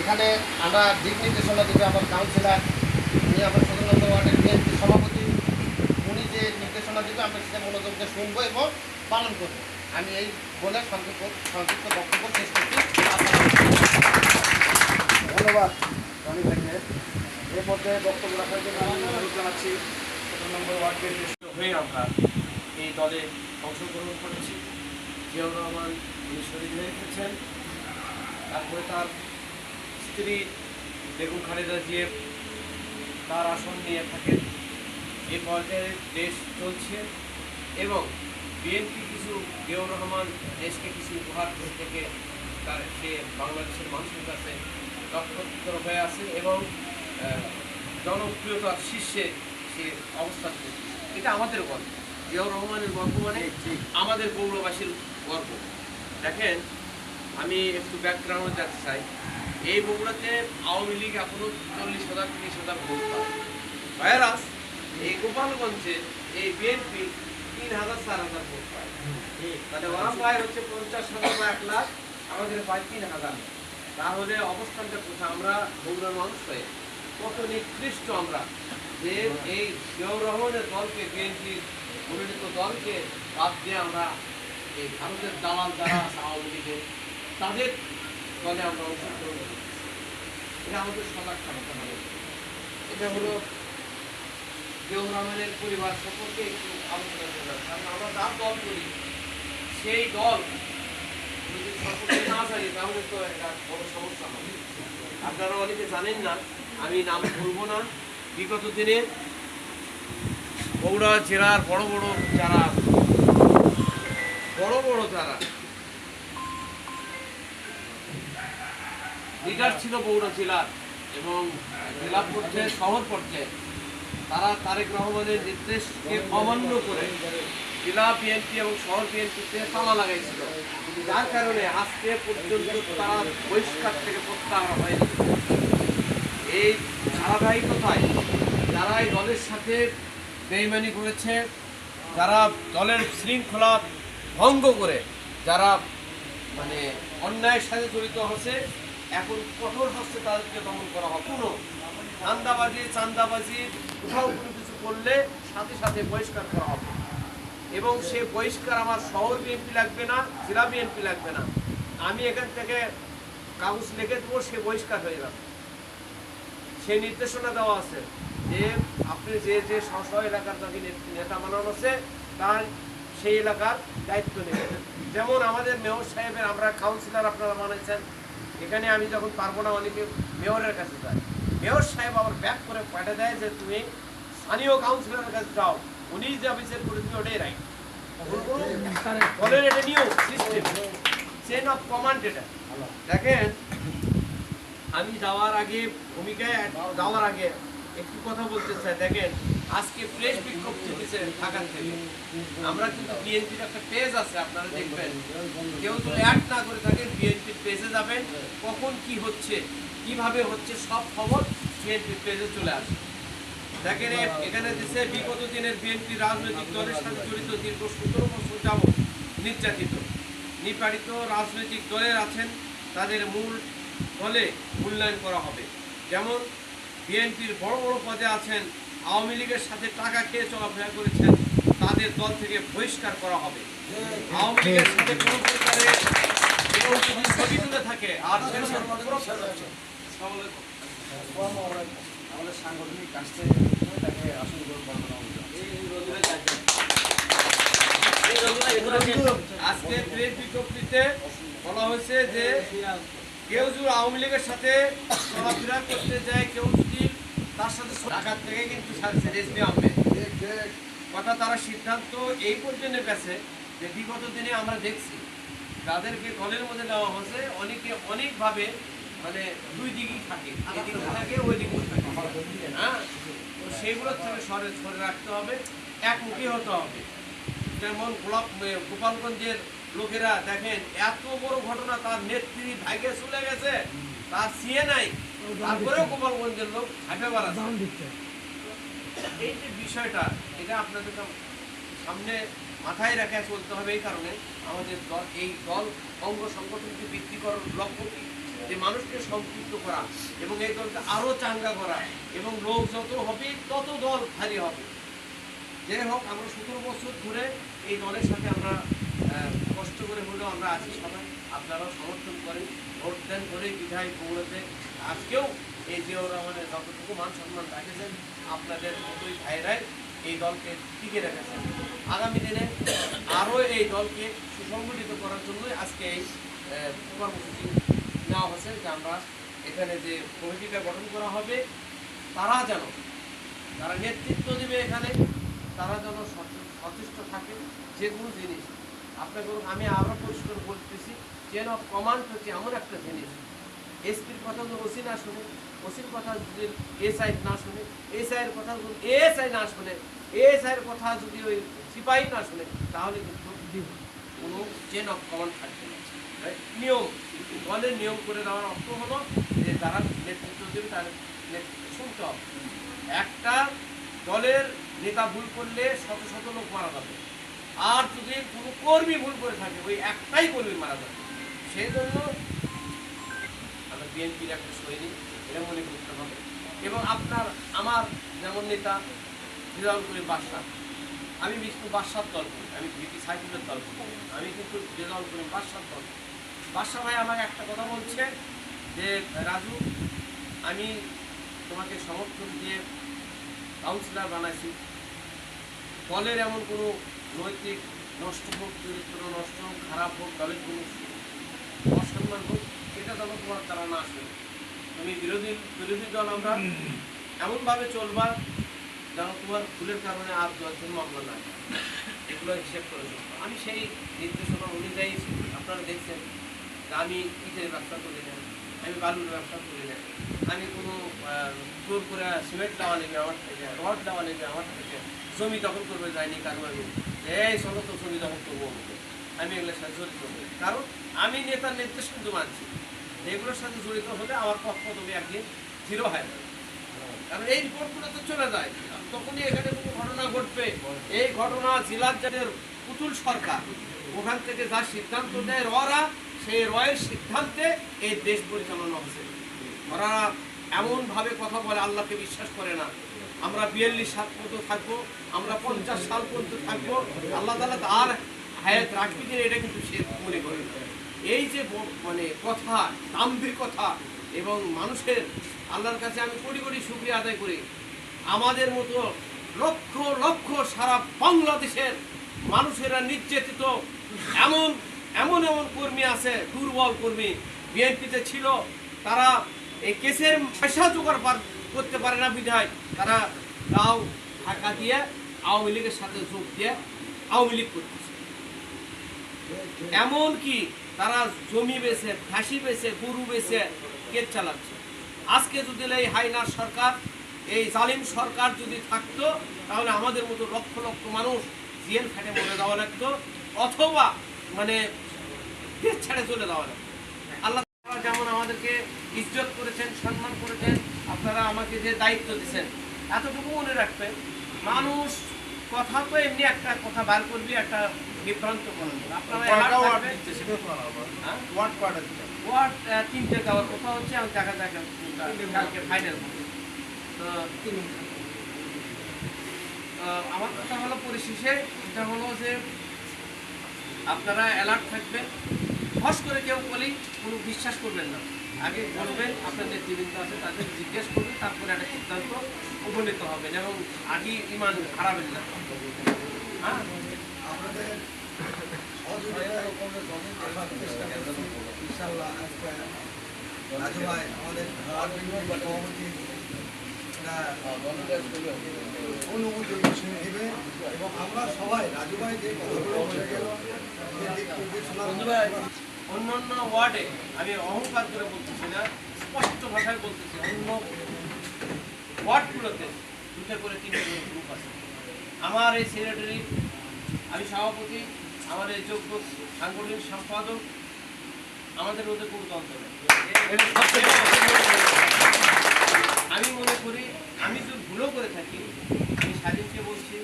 এখানে আমরা দিক নির্দেশনা দেবে আমার কাউন্সিলর উনি আমার সদরনন্দ ওয়ার্ডের বিএনপি সভাপতি, উনি যে নির্দেশনা দেবে আমরা সেটা মনোযোগ দিয়ে শুনব এবং পালন করব। আমি এই বলে সংক্ষিপ্ত সংক্ষিপ্ত বক্তব্য শেষ করছি। ধন্যবাদ, রনি ভাইকে। এর মধ্যে বক্তব্য রাখার জন্য আমি জানাচ্ছি সতেরো নম্বর ওয়ার্ডের হয়ে আমরা এই দলে অংশগ্রহণ করেছি। জিয়াউর রহমান তিনি শহীদ হয়ে গেছেন। তারপরে তার স্ত্রী বেগম খালেদা জিয়া তার আসন নিয়ে থাকেন। এই পর্যায়ে দেশ চলছে এবং বিএনপি কিছু জিয়াউর রহমান দেশকে কিছু উপহার দিয়ে থেকে তার সে বাংলাদেশের মানুষের কাছে লক্ষ্য হয়ে আছে এবং জনপ্রিয়তার শীর্ষে সে অবস্থান করছে এটা আমাদের গর্ব। জিয়াউর রহমানের গর্ব মানে আমাদের পৌরবাসীর গর্ব। দেখেন আমি একটু ব্যাকগ্রাউন্ডে যেতে চাই, এই বগুড়াতে আওয়ামী লীগ এখনও চল্লিশ হাজার, তিরিশ হাজার ভোট পায়। ভাইরাস, এই গোপালগঞ্জে এই বিএনপি তিন হাজার, চার হাজার ভোট পায়। মানে ওরা পায় হচ্ছে পঞ্চাশ হাজার বা এক লাখ, আমাদের পায় তিন হাজার। তাহলে অবস্থানটা কোথায়? আমরা বগুড়ার মানুষ হয়ে কত নিকৃষ্ট আমরা যে এই জিয়াউর রহমানের দলকে বিএনপির মনোনীত দলকে বাদ দিয়ে আমরা এই ভারতের দালাল যারা আছে, আওয়ামী লীগের তাদের দলে আমরা অংশগ্রহণ এটা আমাদের সজাগ থাকতে হবে এটা হলো জিয়াউর রহমানের পরিবার সম্পর্কে একটু আলোচনা করলাম কারণ আমরা যার দল করি, সেই দল যদি সম্পর্কে না জানি, তাহলে তো একটা বড় সমস্যা হবে। আপনারা অনেকে জানেন না, আমি নাম বলব না। বিগত দিনে বগুড়া জেলার বড় বড় যারা, বড় বড় যারা লিডার ছিল বগুড়া জেলার এবং জেলা পর্যায়ে, শহর পর্যায়ে তারা তারেক রহমানের নির্দেশকে অমান্য করে জেলা বিএনপি এবং শহর বিএনপিতে তালা লাগাইছিল। যার কারণে আজকে পর্যন্ত তারা বহিষ্কার থেকে প্রত্যাহার হয়নি। এই ধারাবাহিকতায় যারা এই দলের সাথে বেইমানি করেছে, যারা দলের শৃঙ্খলা ভঙ্গ করে, যারা মানে অন্যায়ের সাথে জড়িত হচ্ছে এখন কঠোর হস্তে তাদেরকে দমন করা হবে। কোনো ধান্দাবাজি, চান্দাবাজি, কোথাও কোনো কিছু করলে সাথে সাথে বহিষ্কার করা হবে। এবং সে বহিষ্কার আমার শহর বিএনপি লাগবে না, জেলা বিএনপি লাগবে না। আমি এখান থেকে কাগজ লিখে দেবো, সে বহিষ্কার হয়ে যাবে। সেই নির্দেশনা দেওয়া আছে যে আপনি যে যে স্ব এলাকার যাকে নেত- বানানো আছে, তার সেই এলাকার দায়িত্ব নেবেন। যেমন আমাদের মেয়র সাহেবের, আমরা কাউন্সিলর আপনারা বানাইছেন এখানে আমি যখন পারব না অনেকে মেয়রের কাছে যাই। মেয়র সাহেব আবার ব্যাক করে পাঠিয়ে দেয় যে, তুমি স্থানীয় কাউন্সিলরের কাছে যাও। উনি যে অফিসের করে দিবে ওটাই রাইট আমি যাওয়ার আগে, ভূমিকায় যাওয়ার আগে একটু কথা বলতে চাই। দেখেন আজকে প্রেস বিজ্ঞপ্তি দিয়েছে ঢাকা থেকে। আমরা কিন্তু বিএনপির একটা পেজ আছে, আপনারা দেখবেন। কেউ যদি অ্যাড না করে থাকেন বিএনপির পেজে যাবেন, কখন কি হচ্ছে, কীভাবে হচ্ছে, সব খবর বিএনপির পেজে চলে আসে দেখেন এখানে দেশে বিগত দিনের বিএনপি রাজনৈতিক দলের সাথে জড়িত দীর্ঘ সতেরো বছর যাবৎ নির্যাতিত। নিপালিত রাজনৈতিক দলের আছেন, তাদের মূল দলে মূল্যায়ন করা হবে। যেমন, বিএনপির বড় বড় পদে আছেন আওয়ামী লীগের সাথে টাকা খেয়ে চলাফেরা করেছেন, তাদের দল থেকে বহিষ্কার করা হবে। আওয়ামী লীগের সাথে কোনো প্রকারে ছবি তুলে থাকে, আর আজকে প্রেস বিজ্ঞপ্তিতে বলা হয়েছে যে কেউ যদি আওয়ামী লীগের সাথে চলাফেরা করতে যায়, কেউ যদি তার সাথে ঢাকার থেকে কিন্তু রেসমি আহমেদ কথা তারা সিদ্ধান্ত এই পর্যন্ত গেছে যে বিগত দিনে আমরা দেখছি, যাদেরকে দলের মধ্যে নেওয়া হয়েছে, অনেকে অনেকভাবে মানে দুই দিকই থাকে এদিকে থাকে, ওই দিকেও থাকে। হ্যাঁ? তো সেইগুলোর থেকে সরে সরে রাখতে হবে, একমুখী হতে হবে। যেমন গোলাপ গোপালগঞ্জের লোকেরা দেখেন, এত বড় ঘটনা, তার নেত্রী ভাইকে চলে গেছে, তার সিএ নাই তারপরেও গোপালগঞ্জের লোক বেড়াচ্ছে। এই যে বিষয়টা এটা আপনাদের সামনে মাথায় রেখে চলতে হবে এই কারণে আমাদের দল এই দল অঙ্গ সংগঠনকে বৃদ্ধি করার লক্ষ্য কি? যে মানুষকে সম্পৃক্ত করা এবং এই দলকে আরও চাঙ্গা করা এবং লোক যত হবে তত দল ভারী হবে। যাই হোক আমরা সতেরো বছর ধরে এই দলের সাথে আমরা কষ্ট করে হলেও আমরা আছি সবাই। আপনারাও সমর্থন করেন ভোট দেন করে বিধায় পৌঁছতে আজকেও এই ওরা মানে যতটুকু মান সম্মান রাখেছেন, আপনাদের মতোই ভাইরাই এই দলকে টিকে রেখেছেন। আগামী দিনে আরও এই দলকে সুসংগঠিত করার জন্যই আজকে এই কর্মসূচি নেওয়া হচ্ছে যে আমরা এখানে যে কমিটিটা গঠন করা হবে, তারা যেন তারা নেতৃত্ব দেবে এখানে, তারা যেন সচেষ্ট থাকে যে কোনো জিনিস। আপনাকে আমি আরও পরিষ্কার বলতেছি চেন অফ কমান্ড হচ্ছে এমন একটা জিনিস। এসপির কথা যদি ওসি না শুনে, ওসির কথা যদি এসআই না শুনে এসআইয়ের কথা যদি এএসআই না শুনে এএসআইয়ের কথা যদি ওই সিপাহী না শুনে, তাহলে কিন্তু কোনো চেন অফ কমান্ড থাকবে না? নিয়ম দলের নিয়ম করে দেওয়ার অর্থ হলো যে যারা নেতৃত্ব দেবে তার নেতৃত্ব শুনতে হবে। একটা দলের নেতা ভুল করলে শত শত লোক মারা যাবে। আর যদি কোনো কর্মী ভুল করে থাকে, ওই একটাই কর্মী মারা যাবে। সেই জন্য বিএনপির একটা সৈনিক এটা মনে করতে হবে। এবং আপনার, আমার যেমন নেতা করি বাদশাহ, আমি বিষ্ণু বাদশার দল করি, আমি ভিপি সাইকেলের দল করি, আমি কিন্তু বিধান করি বাদশার দল বাদশাহ ভাই আমাকে একটা কথা বলছে যে, রাজু, আমি তোমাকে সমর্থন দিয়ে কাউন্সিলর বানাইছি। দলের এমন কোনো নৈতিক নষ্ট হোক, চরিত্র নষ্ট হোক, খারাপ হোক, দলের কোনো অসম্মান হোক সেটা যেন তোমার দ্বারা না। আসে তুমি বিরোধী বিরোধী দল আমরা এমনভাবে চলবা যেন তোমার ভুলের কারণে আর দশজন মামলা না এগুলো হিসেব করে। আমি সেই নির্দেশনা অনুযায়ী আপনারা দেখছেন যে আমি ইটের ব্যবসা করি না আমি বালুর ব্যবসা করি না। আমি কোনো জোর করে সিমেন্ট দেওয়া নেবে আমার থেকে রড দেওয়া নেবে আমার থেকে। জমি দখল করবে যায়নি কারণ আমি এই সমস্ত জমি দখল করব আমি। এগুলো জড়িত হই কারণ আমি নেতার নির্দেশ কিন্তু মানছি। এগুলোর সাথে জড়িত হলে আমার পক্ষ তুমি একদিন জিরো হয়। কারণ এই রিপোর্টগুলো তো চলে যায়। তখনই এখানে কোনো ঘটনা ঘটবে। এই ঘটনা জেলার যাদের পুতুল সরকার। ওখান থেকে যা সিদ্ধান্ত দেয় ররা সেই রয়ের সিদ্ধান্তে এই দেশ পরিচালনা হচ্ছে। ওরা এমনভাবে কথা বলে, আল্লাহকে বিশ্বাস করে না। আমরা বিয়াল্লিশ সাল পর্যন্ত থাকব, আমরা পঞ্চাশ সাল পর্যন্ত থাকব। আল্লাহ তালা তার হায়াত রাখবি এটা কিন্তু সে মনে করে। এই যে মানে কথা দাম্ভির কথা এবং মানুষের, আল্লাহর কাছে আমি কোটি কোটি শুক্রিয়া আদায় করি, আমাদের মতো লক্ষ লক্ষ সারা বাংলাদেশের মানুষেরা নির্যাতিত, এমন এমন এমন কর্মী আছে, দুর্বল কর্মী, বিএনপিতে ছিল, তারা এই কেসের পয়সা জোগাড় করতে পারে না বিধায়, তারা তাও ঢাকা দিয়ে আওয়ামী লীগের সাথে যোগ দিয়ে আওয়ামী লীগ করতেছে। এমন কি তারা জমি বেছে ফাঁসি বেছে, গরু বেছে কেট চালাচ্ছে। আজকে যদি এই হাইনার সরকার, এই জালিম সরকার যদি থাকতো, তাহলে আমাদের মতো লক্ষ লক্ষ মানুষ জেল ফেটে মরে যাওয়া লাগতো, অথবা মানে দেশ ছেড়ে চলে যাওয়া লাগতো। আল্লাহ যেমন আমাদেরকে ইজ্জত করেছেন, সম্মান করেছেন, আপনারা আমাকে যে দায়িত্ব দিচ্ছেন এতটুকু মনে রাখবেন, মানুষ কথা তো এমনি একটা কথা বার করবি, একটা বিভ্রান্ত করেন। আপনারা alert থাকবেন। হ্যাঁ? ওয়ার্ড তিনটে দেওয়ার কথা হচ্ছে আমি দেখা দেখা কালকে ফাইনাল তো আমার কথা হলো পরিশেষে এটা হলো যে আপনারা অ্যালার্ট থাকবেন ফস করে কেউ বলি কোনো বিশ্বাস করবেন না। আগে বলবেন আপনার নেতৃবৃন্দ আছে তাদের জিজ্ঞেস করবেন তারপরে একটা সিদ্ধান্ত উপনীত হবেন এবং আগে ইমান হারাবেন না। হ্যাঁ? রাজু ভাই আমাদের এবং আমরা সবাই যে অন্যান্য ওয়ার্ডে আমি অহংকার করে বলতেছি না, স্পষ্ট ভাষায় বলতেছি, অন্য ওয়ার্ডগুলোতে দুটো করে তিনটে গ্রুপ আছে। আমার এই সেক্রেটারি আমি সভাপতি আমার এই যোগ্য সাংগঠনিক সম্পাদক আমাদের মধ্যে কোনো দ্বন্দ্ব নেই আমি মনে করি আমি যদি ভুলও করে থাকি আমি স্বাধীনকে বলছি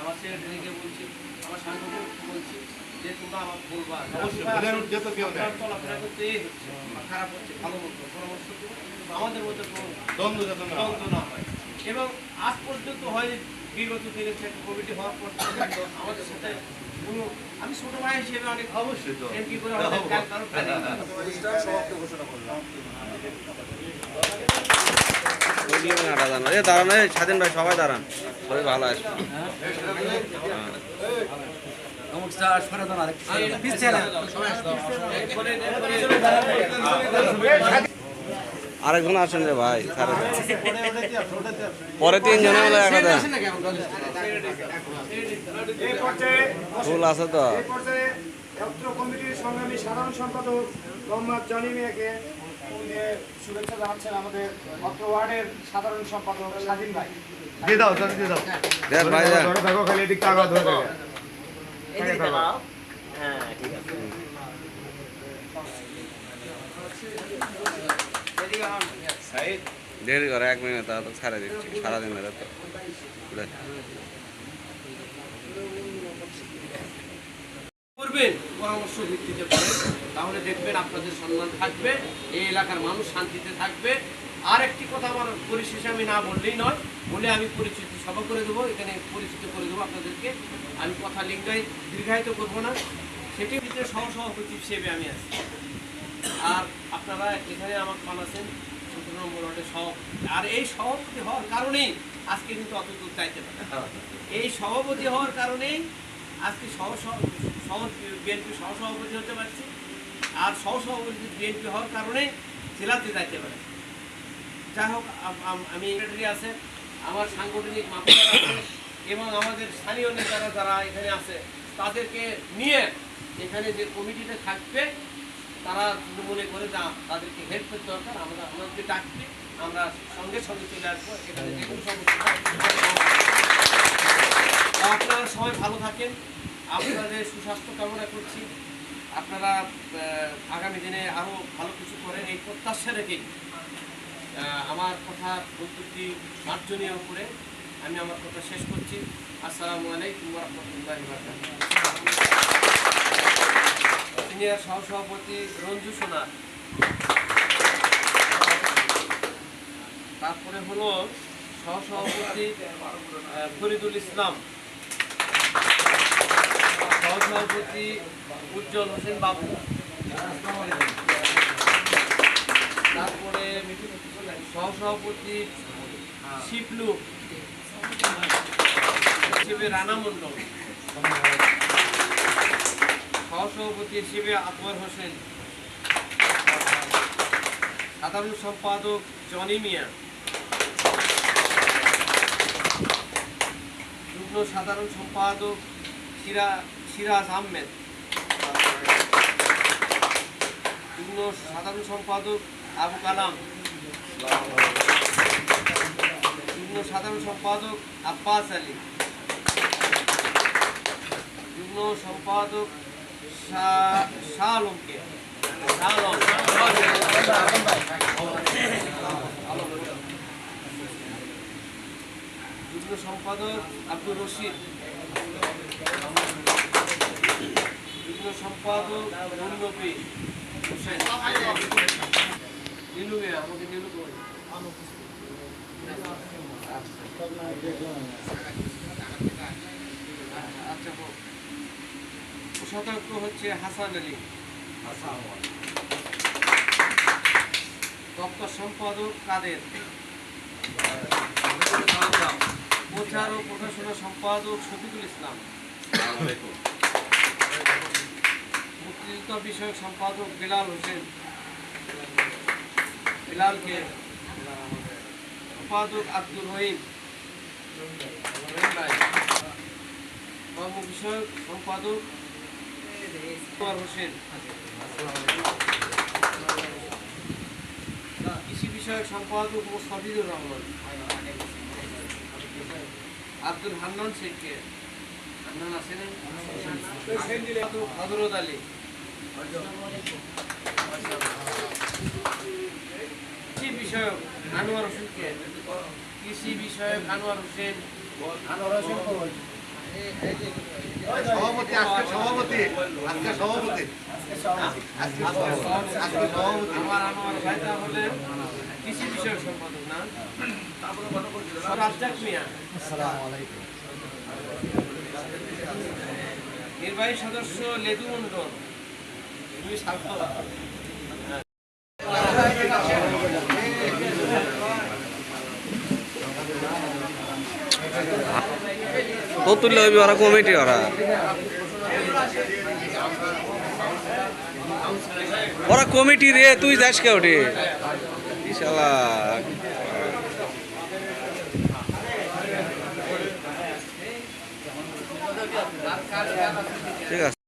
আমার সেক্রেটারিকে বলছি আমার সাংগঠনিককে বলছি যে তোমরা আমার বলবা। চলাফেরা করতে এই হচ্ছে খারাপ হচ্ছে ভালো মন্দ পরামর্শ আমাদের মধ্যে কোনো দ্বন্দ্ব না হয়। দ্বন্দ্ব না হয় এবং আজ পর্যন্ত হয় বিগত দিনের কমিটি হওয়ার পর আমাদের সাথে কোনো আমি ছোট ভাই হিসেবে অনেক অবশ্যই তো। এমপি করে আমাদের দাঁড়ানো স্বাধীন ভাই সবাই দাঁড়ান সবাই ভালো আসবে আরেকজন আসেন রে ভাই স্যার পরে তিনজনে ফুল আছে তো এই পর্যায়ে অত্র কমিটির সংগ্রামী সাধারণ সম্পাদক মোহাম্মদ জনি মিয়াকে শুভেচ্ছা জানাচ্ছেন আমাদের অত্র ওয়ার্ডের সাধারণ সম্পাদক স্বাধীন ভাই দিয়ে দাও দিয়ে দাও। ভাই দেন খালি এদিক তাকাও ধরে থাকো দেরি করে, এক মিনিট, তাহলে ছাড়া দিচ্ছি, সারাদিন ধরে তো। তাহলে দেখবেন আপনাদের সম্মান থাকবে, এই এলাকার মানুষ শান্তিতে থাকবে। আর একটি কথা আমার পরিশেষে আমি না বললেই নয়, বলে আমি পরিচিতি সভা করে দেবো, এখানে পরিচিত করে দেবো আপনাদেরকে। আমি কথা লিঙ্গাই দীর্ঘায়িত করব না, সেটি ভিতরে সহ হিসেবে আমি আছি। আর আপনারা এখানে আমাকে বানাচ্ছেন সতেরো নম্বর ওয়ার্ডের সভাপতি। আর এই সভাপতি হওয়ার কারণেই আজকে কিন্তু অত দূর চাইতে পারে এই সভাপতি হওয়ার কারণেই আজকে সহ বিএনপি সহসভাপতি হতে পারছি। আর সহসভাপতি বিএনপি হওয়ার কারণে জেলাতে যাইতে পারে। যাই হোক আম- সেক্রেটারি আছে আমার সাংগঠনিক মাফিয়ার আছে এবং আমাদের স্থানীয় নেতারা যারা এখানে আছে তাদেরকে নিয়ে এখানে যে কমিটিতে থাকবে তারা যদি মনে করে যা তাদেরকে হেল্প করতে দরকার, আমরা আমাদেরকে ডাকবে, আমরা সঙ্গে সঙ্গে চলে আসব, এখানে যে কোনো সমস্যা আপনারা সবাই ভালো থাকেন, আপনাদের সুস্বাস্থ্য কামনা করছি। আপনারা আগামী দিনে আরও ভালো কিছু করেন, এই প্রত্যাশা রেখে আমার কথা বক্তব্যটি মার্জনীয় করে আমি আমার কথা শেষ করছি। আসসালামু আলাইকুম রহমতুল্লাহ সিনিয়র সহসভাপতি রঞ্জু সোনা। তারপরে হলো সহসভাপতি ফরিদুল ইসলাম। সহসভাপতি উজ্জ্বল হোসেন বাবু। তারপরে সহসভাপতি শিবলু। হিসেবে রানা মণ্ডল। সহসভাপতি হিসেবে আকবর হোসেন। সাধারণ সম্পাদক জনি মিয়া। যুগ্ম সাধারণ সম্পাদক সিরা, সিরাজ আহমেদ। যুগ্ম সাধারণ সম্পাদক আবু কালাম। যুগ্ম সাধারণ সম্পাদক আব্বাস আলী। যুগ্ম সম্পাদক শাহ শাহ আলমকে শাহ আলম যুগ্ম সম্পাদক আব্দুর রশিদ। যুগ্ম সম্পাদক মুন্নবী হোসেন। নীলু আমাকে? আচ্ছা হোক কোষাধ্যক্ষ হচ্ছে হাসান আলী। দপ্তর সম্পাদক কাদের? প্রচার ও প্রকাশনা সম্পাদক শফিকুল ইসলাম। মুক্তিযুদ্ধ বিষয়ক সম্পাদক বিলাল হোসেন। বিলালকে সম্পাদক আব্দুল রহিম। কর্ম বিষয়ক সম্পাদক হোসেন কৃষি বিষয়ক সম্পাদক মোস্তাফিজুর রহমান আব্দুল হান্নান শেখকে। হান্নান আছেন হজরত আলী। কৃষি বিষয়ক আনোয়ার হোসেনকে। কৃষি বিষয়ক আনোয়ার হোসেন। আনোয়ার হোসেন সভাপতি আজকে সভাপতি আজকে সভাপতি। আজকে সভাপতি আমার আমার ভাই তাহলে কৃষি বিষয়ক সম্পাদক না? রাজ্জাক মিয়া। নির্বাহী সদস্য লেদু মন্ডল দুই সাততলা তুললে হইবি ওরা কমিটি ওরা। ওরা কমিটি রে তুই যাস কে ওটি ঠিক আছে।